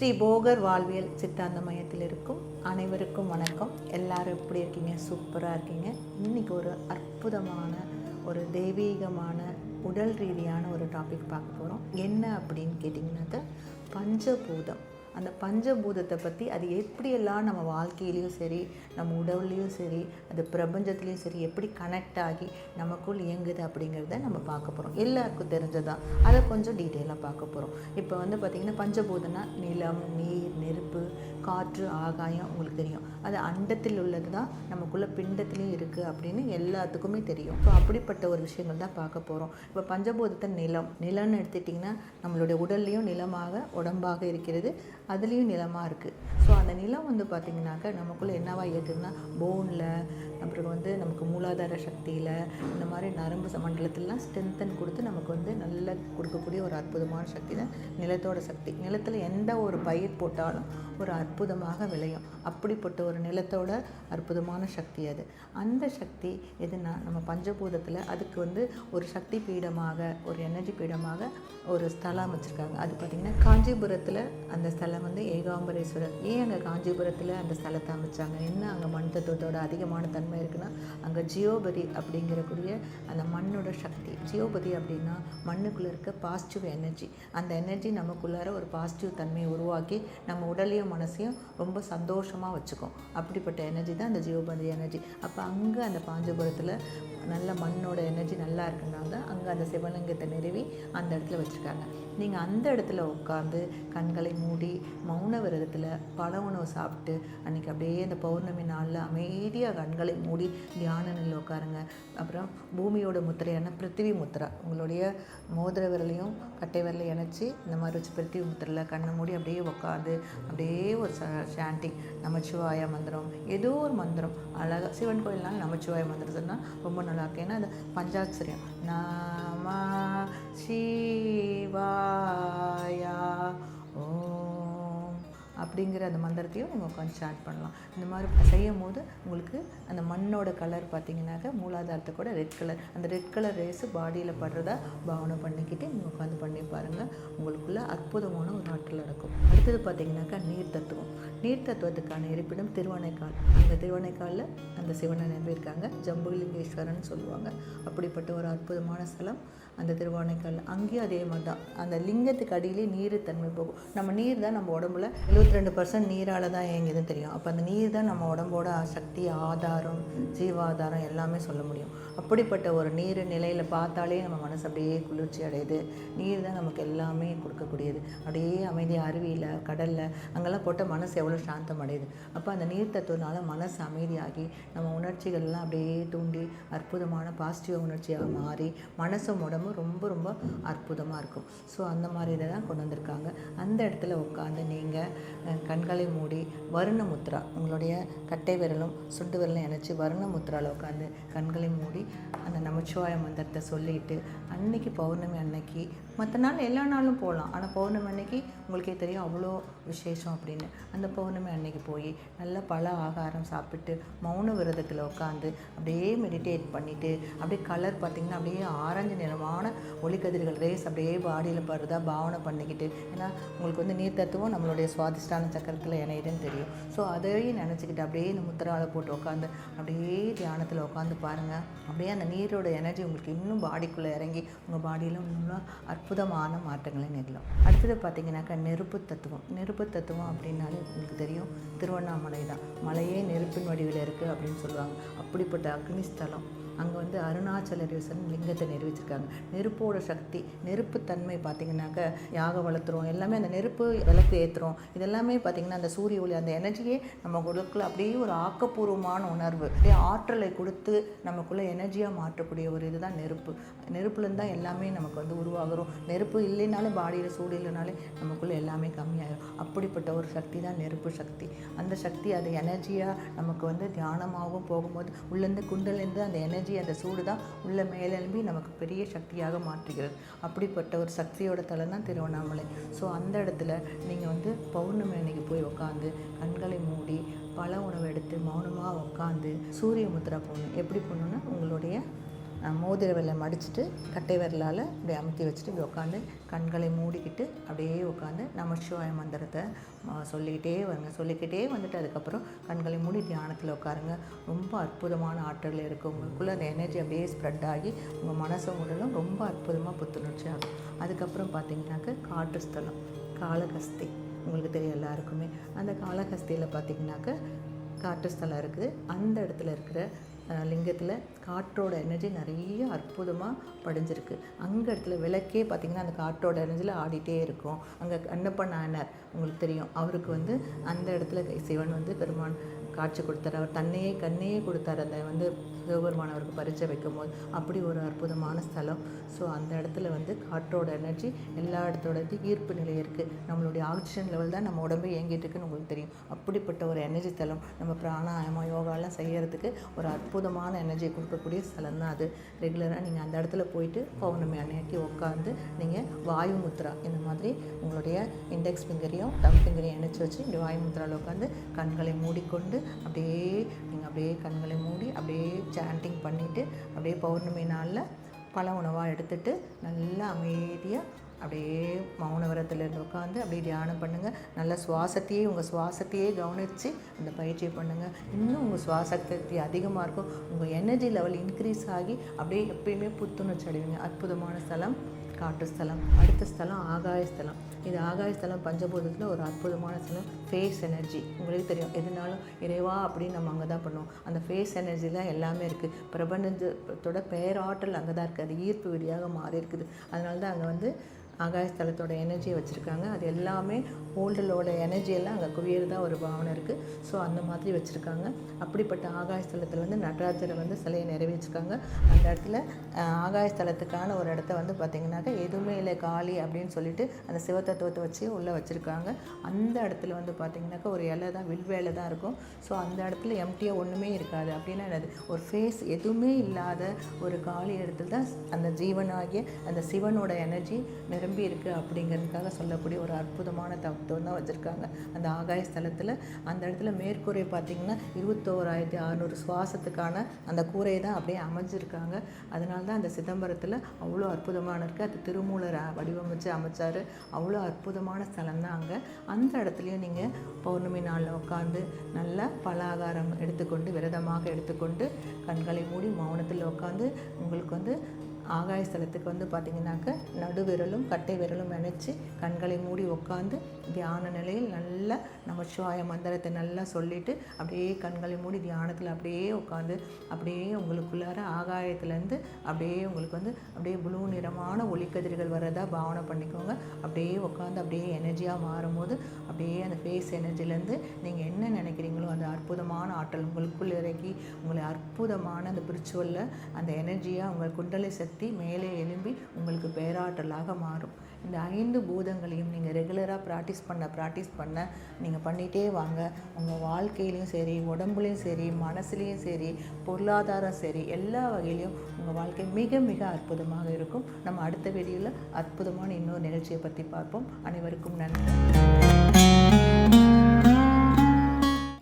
ஸ்ரீ போகர் வாழ்வியல் சித்தாந்த மையத்தில் இருக்கும். அனைவருக்கும் வணக்கம். எல்லாரும் எப்படி இருக்கீங்க? சூப்பராக இருக்கீங்க. இன்னைக்கு ஒரு அற்புதமான ஒரு தெய்வீகமான உடல் ரீதியான ஒரு டாபிக் பார்க்க போகிறோம் என்ன அப்படின்னு கேட்டிங்கன்னாக்க பஞ்சபூதம். அந்த பஞ்சபூதத்தை பற்றி அது எப்படியெல்லாம் நம்ம வாழ்க்கையிலையும் சரி நம்ம உடவுலையும் சரி அது பிரபஞ்சத்துலேயும் சரி எப்படி கனெக்ட் ஆகி நமக்குள் இயங்குது அப்படிங்கிறத நம்ம பார்க்க போகிறோம் எல்லாருக்கும் தெரிஞ்சதான் அதை கொஞ்சம் டீட்டெயிலாக பார்க்க போகிறோம் இப்போ வந்து பார்த்திங்கன்னா பஞ்சபூதனா நிலம் நீர் நெருப்பு காற்று ஆகாயம் உங்களுக்கு தெரியும். அது அண்டத்தில் உள்ளது தான் நமக்குள்ளே பிண்டத்துலேயும் இருக்குது அப்படின்னு எல்லாத்துக்குமே தெரியும். ஸோ அப்படிப்பட்ட ஒரு விஷயங்கள் தான் பார்க்க போகிறோம் இப்போ பஞ்சபூதத்தை நிலம் நிலம்னு எடுத்துட்டிங்கன்னா நம்மளுடைய உடல்லையும் நிலமாக உடம்பாக இருக்கிறது. அதுலேயும் நிலமாக இருக்குது ஸோ அந்த நிலம் வந்து பார்த்திங்கனாக்கா நமக்குள்ளே என்னவாக இருக்குதுன்னா போனில் அப்புறம் வந்து நமக்கு மூலாதார சக்தியில் இந்த மாதிரி நரம்பு மண்டலத்திலலாம் ஸ்ட்ரென்தன் கொடுத்து நமக்கு வந்து நல்ல கொடுக்கக்கூடிய ஒரு அற்புதமான சக்தி தான் நிலத்தோட சக்தி. நிலத்தில் எந்த ஒரு பயிர் போட்டாலும் ஒரு அற்புதமாக விளையும். அப்படிப்பட்ட ஒரு நிலத்தோட அற்புதமான சக்தி அது. அந்த சக்தி எதுனா நம்ம பஞ்சபூதத்தில் அதுக்கு வந்து ஒரு சக்தி பீடமாக ஒரு எனர்ஜி பீடமாக ஒரு ஸ்தலம் வச்சுருக்காங்க. அது பார்த்திங்கன்னா காஞ்சிபுரத்தில் அந்த ஸ்தலம் வந்து ஏகாம்பரேஸ்வரர். ஏன் அங்கே காஞ்சிபுரத்தில் அந்த ஸ்தலத்தை அமைச்சாங்க? என்ன அங்கே மண் தத்துவத்தோட அதிகமான தன்மை இருக்குன்னா அங்கே ஜியோபதி அப்படிங்கிறக்கூடிய அந்த மண்ணோட சக்தி. ஜியோபதி அப்படின்னா மண்ணுக்குள்ளே இருக்க பாசிட்டிவ் எனர்ஜி அந்த எனர்ஜி நமக்குள்ளார ஒரு பாசிட்டிவ் தன்மையை உருவாக்கி நம்ம உடலையும் மனசையும் ரொம்ப சந்தோஷமாக வச்சுக்கும். அப்படிப்பட்ட எனர்ஜி தான் அந்த ஜியோபதி எனர்ஜி அப்போ அங்கே அந்த காஞ்சிபுரத்தில் நல்ல மண்ணோட எனர்ஜி நல்லா இருக்குனாங்க அங்கே அந்த சிவலிங்கத்தை நிறுவி அந்த இடத்துல வச்சுருக்காங்க. நீங்கள் அந்த இடத்துல உட்காந்து கண்களை மூடி மௌன விரதத்தில் பழ உணவு சாப்பிட்டு அன்றைக்கி அப்படியே அந்த பௌர்ணமி நாளில் அமைதியாக கண்களை மூடி தியான நிலையில் உட்காருங்க. அப்புறம் பூமியோட முத்திரையான பிருத்திவி முத்திரா உங்களுடைய மோதிர விரலையும் கட்டை விரலையும் இணைச்சி இந்த மாதிரி வச்சு பிருத்திவி முத்திரையில் கண்ணை மூடி அப்படியே உட்காந்து அப்படியே ஒரு சாண்டிங் நமச்சிவாய மந்திரம் ஏதோ ஒரு மந்திரம். அழகாக சிவன் கோயில்னால நமச்சிவாய மந்திரம் சொன்னால் ரொம்ப நல்லா இருக்கும் அது பஞ்சாட்சரியம் நாம சிவாயா அப்படிங்கிற அந்த மந்திரத்தையும் நீங்கள் உட்காந்து ஸ்டார்ட் பண்ணலாம். இந்த மாதிரி செய்யும் போது உங்களுக்கு அந்த மண்ணோட கலர் பார்த்தீங்கன்னாக்க மூலாதாரத்தை கூட ரெட் கலர் அந்த ரெட் கலர் ரேஸு பாடியில் படுறதா பாவனை பண்ணிக்கிட்டு நீங்கள் உட்காந்து பண்ணி பாருங்கள் உங்களுக்குள்ள அற்புதமான ஒரு ஆற்றல் நடக்கும். அடுத்தது பார்த்தீங்கன்னாக்கா நீர் தத்துவம். நீர் தத்துவத்துக்கான இருப்பிடம் திருவனைக்கால் அந்த திருவணைக்காலில் அந்த சிவனை நம்பியிருக்காங்க ஜம்புலிங்கேஸ்வரன் சொல்லுவாங்க. அப்படிப்பட்ட ஒரு அற்புதமான ஸ்தலம். அந்த திருவானைக்கால் அங்கேயும் அதே மாதிரி தான் அந்த லிங்கத்துக்கு அடியிலே நீர் தன்மை போகும். நம்ம நீர் தான் நம்ம உடம்புல எழுபத்தி ரெண்டு பர்சன்ட் நீரால் தான் இயங்குதுன்னு தெரியும். அப்போ அந்த நீர் தான் நம்ம உடம்போட சக்தி ஆதாரம் ஜீவாதாரம் எல்லாமே சொல்ல முடியும். அப்படிப்பட்ட ஒரு நீர் நிலையில் பார்த்தாலே நம்ம மனசு அப்படியே குளிர்ச்சி அடையுது. நீர் தான் நமக்கு எல்லாமே கொடுக்கக்கூடியது. அப்படியே அமைதி அருவியில் கடலில் அங்கெல்லாம் போட்டால் மனசு எவ்வளோ சாந்தம் அடையுது. அப்போ அந்த நீர் தத்துவனால மனசு அமைதியாகி நம்ம உணர்ச்சிகள்லாம் அப்படியே தூண்டி அற்புதமான பாசிட்டிவ் உணர்ச்சியாக மாறி மனசும் ரொம்ப ரொம்ப அற்புதமாக இருக்கும். ஸோ அந்த மாதிரி இதை தான் கொண்டு வந்திருக்காங்க. அந்த இடத்துல உட்காந்து நீங்கள் கண்களை மூடி வருண முத்ரா உங்களுடைய கட்டை விரலும் சுண்டு விரலும் இணைச்சி வருண முத்ராவில் உட்காந்து கண்களை மூடி அந்த நமச்சிவாய மந்திரத்தை சொல்லிட்டு அன்னைக்கு பௌர்ணமி அன்னைக்கு மற்ற நாள் எல்லா நாளும் போகலாம். ஆனால் பௌர்ணமி அன்னைக்கு உங்களுக்கே தெரியும் அவ்வளோ விசேஷம் அப்படின்னு. அந்த பௌர்ணமி அன்னைக்கு போய் நல்லா பல ஆகாரம் சாப்பிட்டு மௌன விரதத்தில் உட்காந்து அப்படியே மெடிடேட் பண்ணிவிட்டு அப்படியே கலர் பார்த்திங்கன்னா அப்படியே ஆரஞ்சு நிறமாக நிறமான ஒளிக்கதிர்கள் ரேஸ் அப்படியே பாடியில் படுறதா பாவனை பண்ணிக்கிட்டு ஏன்னா உங்களுக்கு வந்து நீர் தத்துவம் நம்மளுடைய சுவாதிஷ்டான சக்கரத்தில் இணையுதுன்னு தெரியும். ஸோ அதையும் நினச்சிக்கிட்டு அப்படியே இந்த முத்திராவில் போட்டு உட்காந்து அப்படியே தியானத்தில் உட்காந்து பாருங்கள் அப்படியே அந்த நீரோட எனர்ஜி உங்களுக்கு இன்னும் பாடிக்குள்ளே இறங்கி உங்கள் பாடியில் இன்னும் அற்புதமான மாற்றங்களை நிகழும் அடுத்தது பார்த்தீங்கன்னாக்கா நெருப்பு தத்துவம். நெருப்பு தத்துவம் அப்படின்னாலே உங்களுக்கு தெரியும் திருவண்ணாமலை தான். மலையே நெருப்பின் வடிவில் இருக்குது அப்படின்னு சொல்லுவாங்க. அப்படிப்பட்ட அக்னி ஸ்தலம். அங்கே வந்து அருணாச்சலேஸ்வரன் லிங்கத்தை நிறுவிச்சிருக்காங்க நெருப்போட சக்தி நெருப்பு தன்மை பார்த்தீங்கன்னாக்க யாக வளர்த்துறோம் எல்லாமே அந்த நெருப்பு விளக்கு ஏற்றுறோம் இதெல்லாமே பார்த்தீங்கன்னா அந்த சூரிய ஒளி அந்த எனர்ஜியே நம்ம உடலுக்குள்ள அப்படியே ஒரு ஆக்கப்பூர்வமான உணர்வு. அப்படியே ஆற்றலை கொடுத்து நமக்குள்ளே எனர்ஜியாக மாற்றக்கூடிய ஒரு இதுதான் நெருப்பு. நெருப்புலேருந்து தான் எல்லாமே நமக்கு வந்து உருவாகிறோம். நெருப்பு இல்லைனாலும் பாடியில் சூடு இல்லைனாலே நமக்குள்ளே எல்லாமே கம்மியாயிடும் அப்படிப்பட்ட ஒரு சக்தி தான் நெருப்பு சக்தி. அந்த சக்தி அது எனர்ஜியாக நமக்கு வந்து தியானமாகவும் போகும்போது உள்ளேருந்து குண்டலேருந்து அந்த எனர்ஜி அந்த சூடு தான் உள்ள மேலெலும்பி நமக்கு பெரிய சக்தியாக மாற்றுகிறது. அப்படிப்பட்ட ஒரு சக்தியோட தலம் தான் திருவண்ணாமலை. ஸோ அந்த இடத்துல நீங்கள் வந்து பௌர்ணமி அன்னைக்கு போய் உட்காந்து கண்களை மூடி பழ உணவு எடுத்து மௌனமாக உட்காந்து சூரிய முத்ரா போடணும். எப்படி போடணுன்னா உங்களுடைய மோதிர விரலை மடிச்சுட்டு கட்டை விரலால் இப்படி அமுத்தி வச்சுட்டு இப்படி உட்காந்து கண்களை மூடிக்கிட்டு அப்படியே உட்காந்து நமச்சிவாய மந்திரத்தை சொல்லிக்கிட்டே வருங்க. சொல்லிக்கிட்டே வந்துட்டு அதுக்கப்புறம் கண்களை மூடி தியானத்தில் உட்காருங்க. ரொம்ப அற்புதமான ஆற்றல் இருக்குது உங்களுக்குள்ளே அந்த எனர்ஜி அப்படியே ஸ்ப்ரெட் ஆகி உங்கள் மனசும் உடலும் ரொம்ப அற்புதமாக புத்துணர்ச்சி ஆகும். அதுக்கப்புறம் பார்த்தீங்கன்னாக்க காற்று ஸ்தலம் காளகஸ்தி உங்களுக்கு தெரியும் எல்லாருக்குமே. அந்த காளகஸ்தியில் பார்த்தீங்கன்னாக்க காற்று ஸ்தலம் இருக்குது. அந்த இடத்துல இருக்கிற லிங்கத்தில் காற்றோட எனர்ஜி நிறைய அற்புதமாக படிஞ்சிருக்கு. அங்கே இடத்துல விளக்கே பார்த்திங்கன்னா அந்த காற்றோட எனர்ஜியில் ஆடிட்டே இருக்கும். அங்கே கண்ணப்ப நாயனார் உங்களுக்கு தெரியும். அவருக்கு வந்து அந்த இடத்துல சிவன் வந்து பெருமான் காட்சி கொடுத்தாரு. அவர் தன்னையே கண்ணையே கொடுத்தாரு. அந்த வந்து சிவபெருமான் அவருக்கு பரிச்சை வைக்கும் போது அப்படி ஒரு அற்புதமான ஸ்தலம். ஸோ அந்த இடத்துல வந்து காற்றோட எனர்ஜி எல்லா இடத்தோட ஈர்ப்பு நிலை இருக்குது நம்மளுடைய ஆக்சிஜன் லெவல் தான் நம்ம உடம்பு இயங்கிட்டு இருக்குன்னு உங்களுக்கு தெரியும். அப்படிப்பட்ட ஒரு எனர்ஜி ஸ்தலம். நம்ம பிராணாயாமம் யோகாலாம் செய்கிறதுக்கு ஒரு அற்புதமான எனர்ஜியை கொடுக்கக்கூடிய ஸ்தலம் தான் அது. ரெகுலராக நீங்கள் அந்த இடத்துல போயிட்டு பௌர்ணமி அன்னைக்கு உட்காந்து நீங்கள் வாயு முத்ரா இந்த மாதிரி உங்களுடைய இண்டெக்ஸ் ஃபிங்கரையும் தம் ஃபிங்கரையும் இணைச்சி வச்சு இந்த வாயு முத்ராவில் உட்காந்து கண்களை மூடிக்கொண்டு அப்படியே நீங்கள் அப்படியே கண்களை மூடி அப்படியே சாண்டிங் பண்ணிவிட்டு அப்படியே பௌர்ணமி நாளில் பல உணவாக எடுத்துகிட்டு நல்லா அமைதியாக அப்படியே மௌன விரத்தில் இருந்து உட்காந்து அப்படியே தியானம் பண்ணுங்கள் நல்ல சுவாசத்தையே உங்கள் சுவாசத்தையே கவனித்து அந்த பயிற்சியை பண்ணுங்கள் இன்னும் உங்கள் சுவாசக்தி அதிகமாக இருக்கும். உங்கள் எனர்ஜி லெவல் இன்க்ரீஸ் ஆகி அப்படியே எப்பயுமே புத்துணர்ச்சி அடைவீங்க. அற்புதமான ஸ்தலம் காட்டு ஸ்தலம் அடுத்த ஸ்தலம் ஆகாய ஸ்தலம். இது ஆகாய ஸ்தலம் பஞ்சபூதத்தில் ஒரு அற்புதமான ஸ்தலம் ஃபேஸ் எனர்ஜி உங்களுக்கு தெரியும். எதுனாலும் இறைவா அப்படின்னு நம்ம அங்கே தான் பண்ணுவோம். அந்த ஃபேஸ் எனர்ஜி தான் எல்லாமே இருக்குது பிரபஞ்சத்தோட பேராற்றல் அங்கே தான் இருக்குது அது ஈர்ப்பு விதியாக மாறி இருக்குது அதனால தான் அங்கே வந்து ஆகாயஸ்தலத்தோட எனர்ஜியை வச்சுருக்காங்க. அது எல்லாமே ஓல்டலோட எனர்ஜி எல்லாம் அங்கே குவியறதா ஒரு பாவனை இருக்குது ஸோ அந்த மாதிரி வச்சுருக்காங்க. அப்படிப்பட்ட ஆகாயஸ்தலத்தில் வந்து நடராஜரை வந்து சிலையை நிறைவேற்றிருக்காங்க. அந்த இடத்துல ஆகாயஸ்தலத்துக்கான ஒரு இடத்த வந்து பார்த்திங்கனாக்கா எதுவுமே இல்லை காளி அப்படின்னு சொல்லிட்டு அந்த சிவத்தத்துவத்தை வச்சு உள்ளே வச்சுருக்காங்க. அந்த இடத்துல வந்து பார்த்திங்கனாக்கா ஒரு இலை தான் வில்வேலை தான் இருக்கும். ஸோ அந்த இடத்துல எம்டியாக ஒன்றுமே இருக்காது. அப்படின்னா என்னது? ஒரு ஃபேஸ் எதுவுமே இல்லாத ஒரு காலி இடத்துல தான் அந்த ஜீவனாகிய அந்த சிவனோட எனர்ஜி நிரம்பி இருக்குது அப்படிங்கிறதுக்காக சொல்லக்கூடிய ஒரு அற்புதமான தத்துவம் தான் வச்சுருக்காங்க. அந்த ஆகாய ஸ்தலத்தில் அந்த இடத்துல மேற்கூரை பார்த்திங்கன்னா இருபத்தோராயிரத்தி அறநூறு சுவாசத்துக்கான அந்த கூரையை தான் அப்படியே அமைஞ்சிருக்காங்க. அதனால தான் அந்த சிதம்பரத்தில் அவ்வளோ அற்புதமான இருக்குது அது திருமூலர் வடிவமைச்சு அமைச்சார். அவ்வளோ அற்புதமான ஸ்தலம் தான் அங்கே. அந்த இடத்துலையும் நீங்கள் பௌர்ணமி நாளில் உட்காந்து நல்லா பலாகாரம் எடுத்துக்கொண்டு விரதமாக எடுத்துக்கொண்டு கண்களை மூடி மௌனத்தில் உட்காந்து உங்களுக்கு வந்து ஆகாய ஸ்தலத்துக்கு வந்து பார்த்தீங்கன்னாக்க நடுவிரலும் கட்டை விரலும் நினச்சி கண்களை மூடி உட்காந்து தியான நிலையில் நல்லா நமச்சிவாய மந்திரத்தை நல்லா சொல்லிட்டு அப்படியே கண்களை மூடி தியானத்தில் அப்படியே உட்காந்து அப்படியே உங்களுக்குள்ளார ஆகாயத்துலேருந்து அப்படியே உங்களுக்கு வந்து அப்படியே ப்ளூ நிறமான ஒளிக்கதிர்கள் வர்றதா பாவனை பண்ணிக்கோங்க. அப்படியே உட்காந்து அப்படியே எனர்ஜியாக மாறும்போது அப்படியே அந்த ஃபேஸ் எனர்ஜிலேருந்து நீங்கள் என்ன நினைக்கிறீங்களோ அந்த அற்புதமான ஆற்றல் உங்களுக்குள் இறக்கி உங்களை அற்புதமான அந்த பிரிச்சுவலில் அந்த எனர்ஜியாக உங்கள் குண்டலை சக்தி மேலே எழும்பி உங்களுக்கு பேராற்றலாக மாறும். இந்த ஐந்து பூதங்களையும் நீங்கள் ரெகுலராக ப்ராக்டிஸ் பண்ண ப்ராக்டிஸ் பண்ண நீங்கள் பண்ணிகிட்டே வாங்க. உங்கள் வாழ்க்கையிலையும் சரி உடம்புலையும் சரி மனசுலேயும் சரி பொருளாதாரம் சரி எல்லா வகையிலையும் உங்கள் வாழ்க்கை மிக மிக அற்புதமாக இருக்கும். நம்ம அடுத்த வீடியோவில் அற்புதமான இன்னொரு நிகழ்ச்சியை பற்றி பார்ப்போம். அனைவருக்கும் நன்றி.